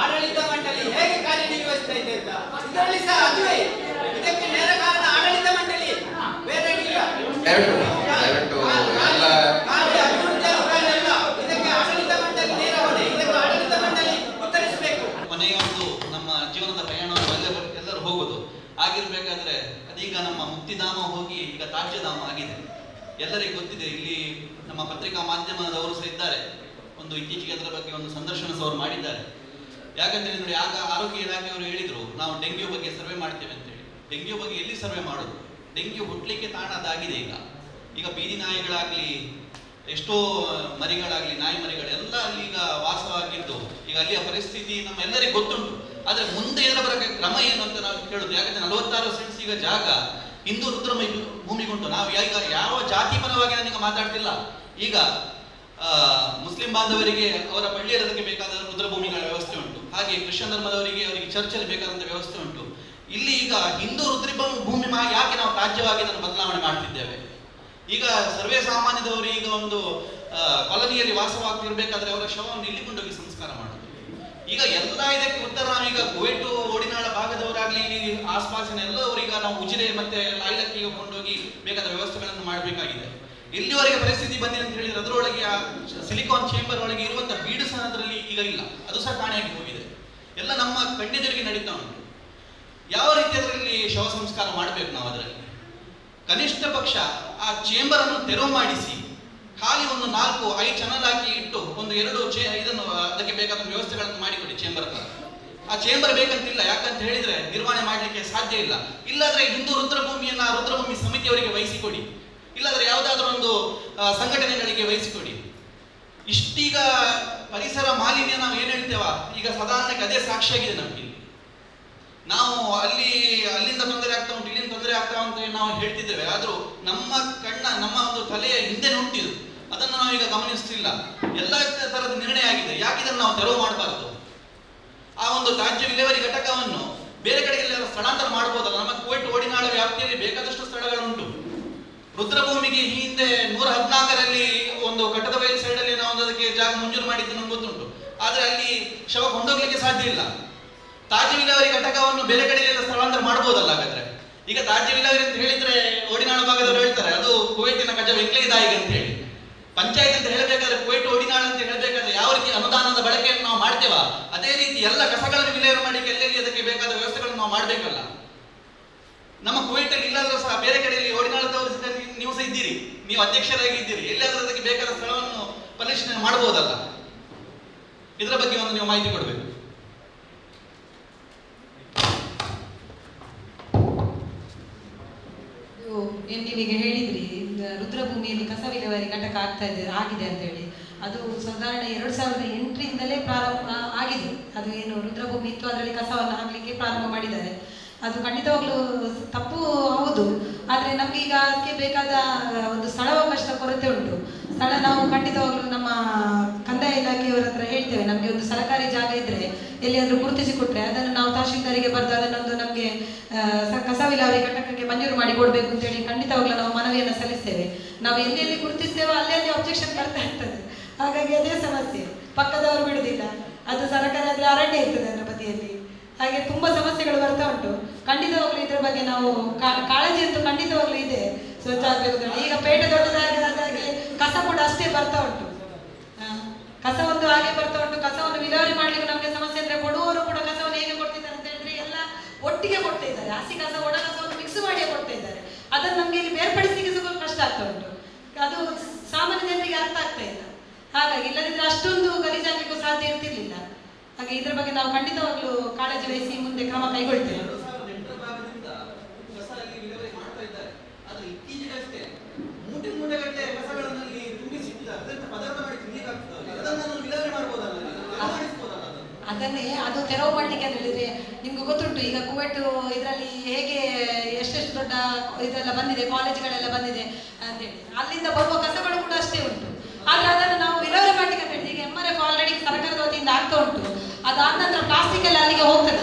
ಆಡಳಿತ ಮಂಡಳಿ ಹೇಗೆ ಕಾರ್ಯನಿರ್ವಹಿಸ್ತಾ ಇದೆ ಅಂತ? ಇದರಲ್ಲಿ ಸಹ ಅದುವೇ. ಇದಕ್ಕೆ ನೇರ ಕಾರಣ ಆಡಳಿತ ಮಂಡಳಿ. ಬೇರೆ ಇಲ್ಲ ಕೊನೆಯೊಂದು ನಮ್ಮ ಜೀವನದ ಪ್ರಯಾಣವನ್ನು ಎಲ್ಲ ಎಲ್ಲರೂ ಹೋಗುದು. ಆಗಿರ್ಬೇಕಾದ್ರೆ ಅದೀಗ ನಮ್ಮ ಮುಕ್ತಿಧಾಮ ಹೋಗಿ ಈಗ ತಾಜ್ಯಧಾಮ ಆಗಿದೆ. ಎಲ್ಲರಿಗೂ ಗೊತ್ತಿದೆ ಇಲ್ಲಿ ನಮ್ಮ ಪತ್ರಿಕಾ ಮಾಧ್ಯಮದವರು ಸಹ ಇದ್ದಾರೆ. ಒಂದು ಇತ್ತೀಚೆಗೆ ಅದರ ಬಗ್ಗೆ ಒಂದು ಸಂದರ್ಶನ ಸಹ ಅವರು ಮಾಡಿದ್ದಾರೆ. ಯಾಕಂತ ನೋಡಿ, ಆಗ ಆರೋಗ್ಯ ಇಲಾಖೆಯವರು ಹೇಳಿದ್ರು, ನಾವು ಡೆಂಗ್ಯೂ ಬಗ್ಗೆ ಸರ್ವೆ ಮಾಡ್ತೇವೆ ಅಂತ ಹೇಳಿ ಡೆಂಗ್ಯೂ ಬಗ್ಗೆ ಎಲ್ಲಿ ಸರ್ವೆ ಮಾಡೋದು? ಡೆಂಗ್ಯೂ ಹುಟ್ಟಲಿಕ್ಕೆ ತಾಣ ಅದಾಗಿದೆ ಈಗ. ಈಗ ಬೀದಿ ನಾಯಿಗಳಾಗ್ಲಿ, ಎಷ್ಟೋ ಮರಿಗಳಾಗ್ಲಿ, ನಾಯಿ ಮರಿಗಳೆಲ್ಲ ಅಲ್ಲಿ ಈಗ ವಾಸವಾಗಿದ್ದು. ಈಗ ಅಲ್ಲಿಯ ಪರಿಸ್ಥಿತಿ ನಮ್ಮೆಲ್ಲರಿಗೂ ಗೊತ್ತುಂಟು. ಆದ್ರೆ ಮುಂದೆ ಇದರ ಬರಕ್ಕೆ ಕ್ರಮ ಏನು ಅಂತ ನಾವು ಕೇಳುದು. ಯಾಕಂದ್ರೆ ನಲವತ್ತಾರು ಸೆಂಟ್ಸ್ ಈಗ ಜಾಗ ಹಿಂದೂ ರುದ್ರ ಭೂಮಿಗುಂಟು. ನಾವು ಈಗ ಯಾವ ಜಾತಿ ಪರವಾಗಿ ನಾನೀಗ ಮಾತಾಡ್ತಿಲ್ಲ. ಈಗ ಮುಸ್ಲಿಂ ಬಾಂಧವರಿಗೆ ಅವರ ಪಳ್ಳಿಯರದಕ್ಕೆ ಬೇಕಾದ ರುದ್ರಭೂಮಿಗಳ ವ್ಯವಸ್ಥೆ ಉಂಟು. ಹಾಗೆ ಕ್ರಿಶ್ಚಿಯನ್ ಧರ್ಮದವರಿಗೆ ಅವರಿಗೆ ಚರ್ಚಲ್ಲಿ ಬೇಕಾದಂತ ವ್ಯವಸ್ಥೆ ಉಂಟು. ಇಲ್ಲಿ ಈಗ ಹಿಂದೂ ರುದ್ರಿಪ ಭೂಮಿ ಮಾಡಿ ಯಾಕೆ ನಾವು ರಾಜ್ಯವಾಗಿ ಅದನ್ನು ಬದಲಾವಣೆ ಮಾಡ್ತಿದ್ದೇವೆ? ಈಗ ಸರ್ವೇ ಸಾಮಾನ್ಯದವರು ಈಗ ಒಂದು ಕಾಲನಿಯಲ್ಲಿ ವಾಸವಾಗ್ತಿರ್ಬೇಕಾದ್ರೆ ಅವರ ಶವವನ್ನು ಇಲ್ಲಿ ಕೊಂಡೋಗಿ ಸಂಸ್ಕಾರ ಮಾಡೋದು. ಈಗ ಎಲ್ಲ ಇದಕ್ಕೆ ಉತ್ತರ ನಾವೀಗ ಕುವೆಟು ಓಡಿನಾಳ ಭಾಗದವರಾಗ್ಲಿ ಇಲ್ಲಿ ಆಸ್ಪಾಸಿನ ಎಲ್ಲವರೀಗ ನಾವು ಉಜಿರೆ ಮತ್ತೆ ಲಾಯ್ಲಕ್ಕಿಗೆ ಕೊಂಡೋಗಿ ಬೇಕಾದ ವ್ಯವಸ್ಥೆಗಳನ್ನು ಮಾಡಬೇಕಾಗಿದೆ. ಇಲ್ಲಿವರೆಗೆ ಪರಿಸ್ಥಿತಿ ಬಂದಿದೆ ಅಂತ ಹೇಳಿದ್ರೆ ಅದರೊಳಗೆ ಆ ಸಿಲಿಕಾನ್ ಚೇಂಬರ್ ಒಳಗೆ ಇರುವಂತ ಬೀಡು ಸಹ ಅದರಲ್ಲಿ ಈಗ ಇಲ್ಲ. ಅದು ಸಹ ಕಾಣೆಯಾಗಿ ಹೋಗಿದೆ. ಕಣ್ಣೆದುರಿಗೆ ನಡೀತಾ ಉಂಟು. ಯಾವ ರೀತಿ ಅದರಲ್ಲಿ ಶವ ಸಂಸ್ಕಾರ ಮಾಡಬೇಕು ನಾವು ಅದರಲ್ಲಿ? ಕನಿಷ್ಠ ಪಕ್ಷ ಆ ಚೇಂಬರ್ ಅನ್ನು ತೆರವು ಮಾಡಿಸಿ, ಖಾಲಿ ಒಂದು ನಾಲ್ಕು ಐದು ಚನಲ್ ಹಾಕಿ ಇಟ್ಟು ಒಂದು ಎರಡು ಚೇ ಇದನ್ನು ಅದಕ್ಕೆ ಬೇಕಾದ ವ್ಯವಸ್ಥೆಗಳನ್ನು ಮಾಡಿಕೊಡಿ ಚೇಂಬರ್ ಆ ಚೇಂಬರ್ ಬೇಕಂತಿಲ್ಲ, ಯಾಕಂತ ಹೇಳಿದ್ರೆ ನಿರ್ವಹಣೆ ಮಾಡಲಿಕ್ಕೆ ಸಾಧ್ಯ ಇಲ್ಲ. ಇಲ್ಲಾದ್ರೆ ಹಿಂದೂ ರುದ್ರಭೂಮಿಯನ್ನ ರುದ್ರಭೂಮಿ ಸಮಿತಿಯವರಿಗೆ ವಹಿಸಿಕೊಡಿ. ಇಲ್ಲಾದ್ರೆ ಯಾವುದಾದ್ರೂ ಒಂದು ಸಂಘಟನೆಗಳಿಗೆ ವಹಿಸಿಕೊಡಿ. ಇಷ್ಟೀಗ ಪರಿಸರ ಮಾಲಿನ್ಯ ನಾವು ಏನ್ ಹೇಳ್ತೇವ? ಈಗ ಸಾಧಾರಣಕ್ಕೆ ಅದೇ ಸಾಕ್ಷಿಯಾಗಿದೆ ನಮ್ಗೆ. ನಾವು ಅಲ್ಲಿ, ಅಲ್ಲಿಂದ ತೊಂದರೆ ಆಗ್ತಾ ಉಂಟು, ಇಲ್ಲಿಂದ ತೊಂದರೆ ಆಗ್ತಾ ಉಂಟು ನಾವು ಹೇಳ್ತಿದ್ದೇವೆ. ಆದ್ರೂ ನಮ್ಮ ಕಣ್ಣ, ನಮ್ಮ ಒಂದು ತಲೆಯ ಹಿಂದೆ ನೋಡ್ತಿದ್ರು ಅದನ್ನು ನಾವೀಗ ಗಮನಿಸ್ತಿಲ್ಲ. ಎಲ್ಲ ತರದ ನಿರ್ಣಯ ಆಗಿದೆ. ಯಾಕೆ ಇದನ್ನು ನಾವು ತೆರವು ಮಾಡಬಾರದು. ಆ ಒಂದು ತ್ಯಾಜ್ಯ ವಿಲೇವರಿ ಘಟಕವನ್ನು ಬೇರೆ ಕಡೆಗೆ ಸ್ಥಳಾಂತರ ಮಾಡಬಹುದಲ್ಲ ನಮ್ಮ ಕುವೆಟ್ ಓಡಿನಾಳ ವ್ಯಾಪ್ತಿಯಲ್ಲಿ ಬೇಕಾದಷ್ಟು ಸ್ಥಳಗಳುಂಟು. ರುದ್ರಭೂಮಿಗೆ ಈ ಹಿಂದೆ ನೂರ ಹದಿನಾಲ್ಕರಲ್ಲಿ ಒಂದು ಕಟ್ಟದ ಬಯಲು ಸೈಡ್ ಜಾಗ ಮಂಜೂರು ಮಾಡಿದ್ದು ಗೊತ್ತುಂಟು. ಆದ್ರೆ ಅಲ್ಲಿ ಶವ ಕೊಂಡೋಗ್ಲಿಕ್ಕೆ ಸಾಧ್ಯ ಇಲ್ಲ. ತಾಜ್ಯ ವಿಲೇವಾರಿ ಘಟಕವನ್ನು ಬೇರೆ ಕಡೆಗೆಲ್ಲ ಸ್ಥಳಾಂತರ ಮಾಡಬಹುದಲ್ಲ ಹಾಗಾದ್ರೆ? ಈಗ ತಾಜ್ಯ ವಿಲೇವಾರಿ ಅಂತ ಹೇಳಿದ್ರೆ ಓಡಿನಾಳು ಭಾಗದವರು ಹೇಳ್ತಾರೆ, ಅದು ಕುವೈಟಿನ ಕಜ ವೆಂಕ್ಲೇದಾಯಿಗೆ ಅಂತ ಹೇಳಿ. ಪಂಚಾಯತ್ ಅಂತ ಹೇಳಬೇಕಾದ್ರೆ ಕುವೈಟ್, ಓಡಿನಾಳು ಅಂತ ಹೇಳಬೇಕಾದ್ರೆ ಯಾವ ರೀತಿ ಅನುದಾನದ ಬಳಕೆಯನ್ನು ನಾವು ಮಾಡ್ತೇವ? ಅದೇ ರೀತಿ ಎಲ್ಲ ಕಸಗಳನ್ನು ವಿಲೇವಾರಿ ಮಾಡಿ ಎಲ್ಲೆಲ್ಲಿ ಅದಕ್ಕೆ ಬೇಕಾದ ವ್ಯವಸ್ಥೆಗಳನ್ನು ನಾವು ಮಾಡಬೇಕಲ್ಲ? ನಮ್ಮ ಕುವೈಟಲ್ಲಿ ಇಲ್ಲಾದ್ರೂ ಸಹ ಬೇರೆ ಕಡೆಯಲ್ಲಿ ಓಡಿನಾಳದವರು ನೀವು ಸಹ ಇದ್ದೀರಿ. ನೀವು ಅಧ್ಯಕ್ಷರಾಗಿ ಇದ್ದೀರಿ. ಎಲ್ಲಾದ್ರೂ ಅದಕ್ಕೆ ಬೇಕಾದ ಸ್ಥಳವನ್ನು ಪರಿಶೀಲನೆ ಮಾಡಬಹುದಲ್ಲ? ಇದರ ಬಗ್ಗೆ ಒಂದು ನೀವು ಮಾಹಿತಿ ಕೊಡಬೇಕು. ನೀವೀಗ ಹೇಳಿದ್ರಿ ರುದ್ರಭೂಮಿಯಲ್ಲಿ ಕಸ ವಿಲೇವಾರಿ ಘಟಕ ಆಗ್ತಾ ಇದೆ, ಆಗಿದೆ ಅಂತ ಹೇಳಿ. ಅದು ಸಾಧಾರಣ ಎರಡು ಸಾವಿರದ ಎಂಟರಿಂದಲೇ ಪ್ರಾರಂಭ ಆಗಿದೆ. ಅದು ಏನು ರುದ್ರಭೂಮಿ ಇತ್ತು, ಅದರಲ್ಲಿ ಕಸವನ್ನು ಹಾಕಲಿಕ್ಕೆ ಪ್ರಾರಂಭ ಮಾಡಿದ್ದಾರೆ. ಅದು ಖಂಡಿತವಾಗ್ಲೂ ತಪ್ಪು ಹೌದು. ಆದರೆ ನಮ್ಗೆ ಈಗ ಅದಕ್ಕೆ ಬೇಕಾದ ಒಂದು ಸ್ಥಳಾವಕಾಶದ ಕೊರತೆ ಉಂಟು. ಸ್ಥಳ ನಾವು ಖಂಡಿತವಾಗ್ಲೂ ನಮ್ಮ ಕಂದಾಯ ಇಲಾಖೆಯವರ ಹತ್ರ ಹೇಳ್ತೇವೆ, ನಮಗೆ ಒಂದು ಸರಕಾರಿ ಜಾಗ ಇದ್ರೆ, ಎಲ್ಲಿಯಾದ್ರೂ ಗುರುತಿಸಿ ಕೊಟ್ರೆ ಅದನ್ನು ನಾವು ತಹಶೀಲ್ದಾರಿಗೆ ಬರೆದು ಅದನ್ನೊಂದು ನಮಗೆ ಕಸ ವಿಲಾವಿ ಘಟಕಕ್ಕೆ ಮಂಜೂರು ಮಾಡಿ ಕೊಡಬೇಕು ಅಂತೇಳಿ ಖಂಡಿತವಾಗ್ಲೂ ನಾವು ಮನವಿಯನ್ನು ಸಲ್ಲಿಸ್ತೇವೆ. ನಾವು ಎಲ್ಲಿ ಗುರುತಿಸ್ತೇವೋ ಅಲ್ಲೇ ಅಲ್ಲಿ ಅಬ್ಜೆಕ್ಷನ್ ಬರ್ತಾ ಇರ್ತದೆ. ಹಾಗಾಗಿ ಅದೇ ಸಮಸ್ಯೆ. ಪಕ್ಕದವರು ಬಿಡುದಿಲ್ಲ. ಅದು ಸರ್ಕಾರ ಆದ್ರೆ ಅರಣ್ಯ ಇರ್ತದೆ ಅದರ ಬದಿಯಲ್ಲಿ. ಹಾಗೆ ತುಂಬಾ ಸಮಸ್ಯೆಗಳು ಬರ್ತಾ ಉಂಟು. ಖಂಡಿತವಾಗ್ಲೂ ಇದ್ರ ಬಗ್ಗೆ ನಾವು ಕಾಳಜಿ ಅಂತೂ ಖಂಡಿತವಾಗ್ಲೂ ಇದೆ. ಸ್ವಚ್ಛ ಆಗ್ಬೇಕು ಈಗ ಪೇಟೆ ದೊಡ್ಡದಾಗಿ ಕಸ ಕೂಡ ಅಷ್ಟೇ ಬರ್ತಾ ಉಂಟು. ಕಸ ಒಂದು ಹಾಗೆ ಬರ್ತಾ ಉಂಟು. ಕಸವನ್ನು ವಿಲೇವಾರಿ ಮಾಡ್ಲಿಕ್ಕೆ ನಮಗೆ ಸಮಸ್ಯೆ ಅಂದ್ರೆ ಕೊಡುವವರು ಕೂಡ ಕಸವನ್ನು ಹೇಗೆ ಕೊಡ್ತಿದ್ದಾರೆ ಅಂತ ಹೇಳಿದ್ರೆ ಎಲ್ಲ ಒಟ್ಟಿಗೆ ಕೊಡ್ತಾ ಇದ್ದಾರೆ. ಹಸಿ ಕಸ, ಒಣ ಕಸವನ್ನು ಮಿಕ್ಸ್ ಮಾಡಿಯೇ ಕೊಡ್ತಾ ಇದ್ದಾರೆ. ಅದನ್ನು ನಮಗೆ ಇಲ್ಲಿ ಬೇರ್ಪಡಿಸಲಿಕ್ಕೆ ಸ್ವಲ್ಪ ಕಷ್ಟ ಆಗ್ತಾ ಉಂಟು. ಅದು ಸಾಮಾನ್ಯ ಜನರಿಗೆ ಅರ್ಥ ಆಗ್ತಾ ಇಲ್ಲ. ಹಾಗಾಗಿ ಇಲ್ಲದಿದ್ರೆ ಅಷ್ಟೊಂದು ಗಲೀಜಾಗ್ಲಿಕ್ಕೂ ಸಾಧ್ಯ ಇರ್ತಿರ್ಲಿಲ್ಲ. ಹಾಗೆ ಇದ್ರ ಬಗ್ಗೆ ನಾವು ಖಂಡಿತವಾಗ್ಲೂ ಕಾಳಜಿ ವಹಿಸಿ ಮುಂದೆ ಕ್ರಮ ಕೈಗೊಳ್ತೇವೆ ಎರಡು ಸಾವಿರದ ಎಂಟರ ಭಾಗದಿಂದ ಕಸ ಅಲ್ಲಿ ವಿಲೇವಾರಿ ಮಾಡ್ತಾ ಇದ್ದಾರೆ ಆದ್ರೆ ಇತ್ತೀಚೆಗಷ್ಟೇ ಮೂಟೆ ಮೂಟೆಗಟ್ಟಲೆ ಕಸಗಳನ್ನು ಅಲ್ಲಿ ತುಂಬಿಸಿಟ್ಟಿದ್ದಾರೆ ಅದರಿಂದ ಪದಾರ್ಥ ಮಾಡಿ ತಿನ್ಲಿಕ್ಕಾಗ್ತದೆ ಅದನ್ನು ವಿಲೇವಾರಿ ಮಾಡ್ಬೋದಲ್ಲ ತೆರವು ಮಾಡಿಸ್ಬೋದಲ್ಲ ಅದನ್ನು? ಅದು ತೆರವು ಮಾಡ್ಲಿಕ್ಕೆ ಅಂತ ಹೇಳಿದ್ರೆ ನಿಮ್ಗೆ ಗೊತ್ತುಂಟು, ಈಗ ಕುವೆಟ್ ಇದರಲ್ಲಿ ಹೇಗೆ ಎಷ್ಟೆಷ್ಟು ದೊಡ್ಡ ಇದೆಲ್ಲ ಬಂದಿದೆ, ಕಾಲೇಜ್ಗಳೆಲ್ಲ ಬಂದಿದೆ ಅಂತೇಳಿ ಅಲ್ಲಿಂದ ಬರುವ ಕಸಗಳು ಕೂಡ ಅಷ್ಟೇ ಉಂಟು. ಆದ್ರೆ ಅದನ್ನು ನಾವು ವಿರೋಧ ಮಾಡ್ಲಿಕ್ಕೆ ಅಂತ ಹೇಳಿದ್ರೆ ಈಗ ಎಂ ಆರ್ ಎಫ್ ಆಲ್ರೆಡಿ ಸರ್ಕಾರದ ವತಿಯಿಂದ ಆಗ್ತಾ ಉಂಟು. ಅದಾದ ನಂತರ ಪ್ಲಾಸ್ಟಿಕ್ ಎಲ್ಲ ಅಲ್ಲಿಗೆ ಹೋಗ್ತದೆ.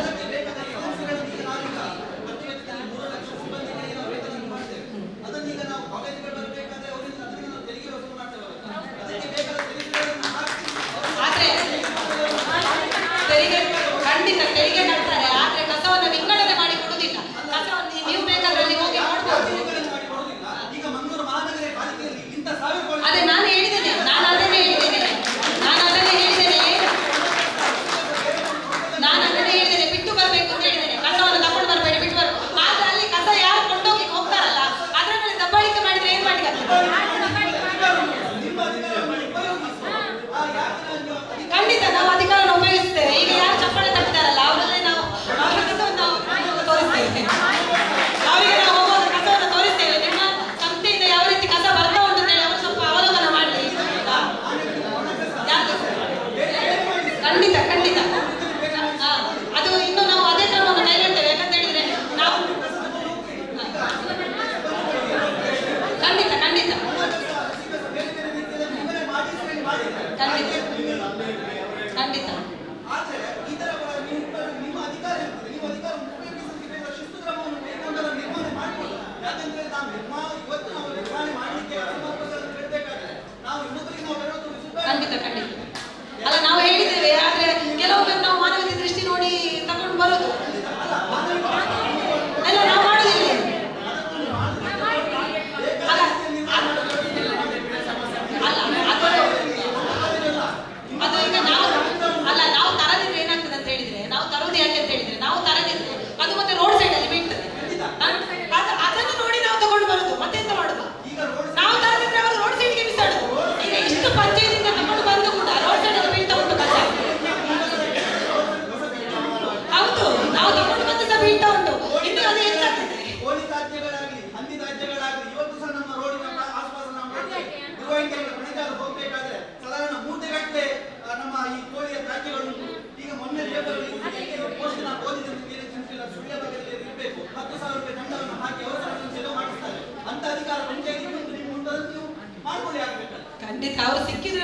ಅವ್ರು ಸಿಕ್ಕಿದ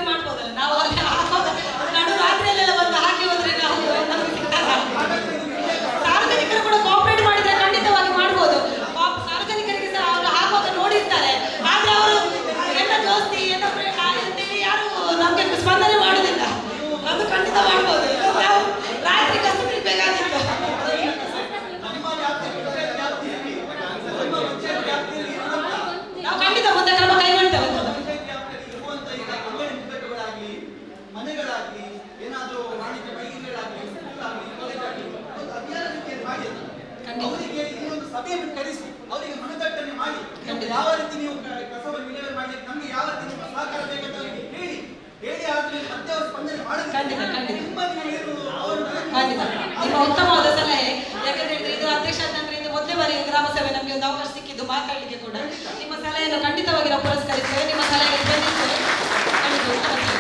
ಅಗ್ನಿಯನ್ನು ಕರೆಸಿ ಅವರಿಗೆ ಮನದಟ್ಟನೆ ಮಾಡಿ ನಮ್ಗೆ ಯಾವ ರೀತಿ ನೀವು ಕಸವನ್ನು ವಿಲೇವಾರಿ ಮಾಡಿ ನಮ್ಗೆ ಯಾವ ರೀತಿ ನಿಮ್ಮ ಸಹಕಾರ ಬೇಕಂತ ಅವರಿಗೆ ಹೇಳಿ ಹೇಳಿ ಆದ್ರೆ ಮತ್ತೆ ಅವರು ಸ್ಪಂದನೆ ಮಾಡಬೇಕು ಅವರು ಉತ್ತಮವಾದ ಸಲಹೆ ಬಾರಿ ಗ್ರಾಮ ನಮಗೆ ಒಂದು ಅವಕಾಶ ಸಿಕ್ಕಿದ್ದು ಮಾತಾಡಲಿಕ್ಕೆ ಕೂಡ. ನಿಮ್ಮ ಸಲಹೆಯನ್ನು ಖಂಡಿತವಾಗಿ ನಾವು ಪುರಸ್ಕರಿಸ್ತೇವೆ ನಿಮ್ಮ ಸಲಹೆಗೆ ಸ್ಪಂದಿಸ್ತೇವೆ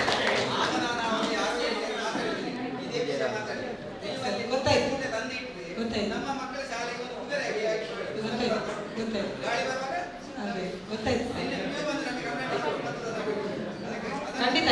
ಗೊತ್ತಾಯ್ತು. ಗೊತ್ತಾಯ್ತು. ಖಂಡಿತ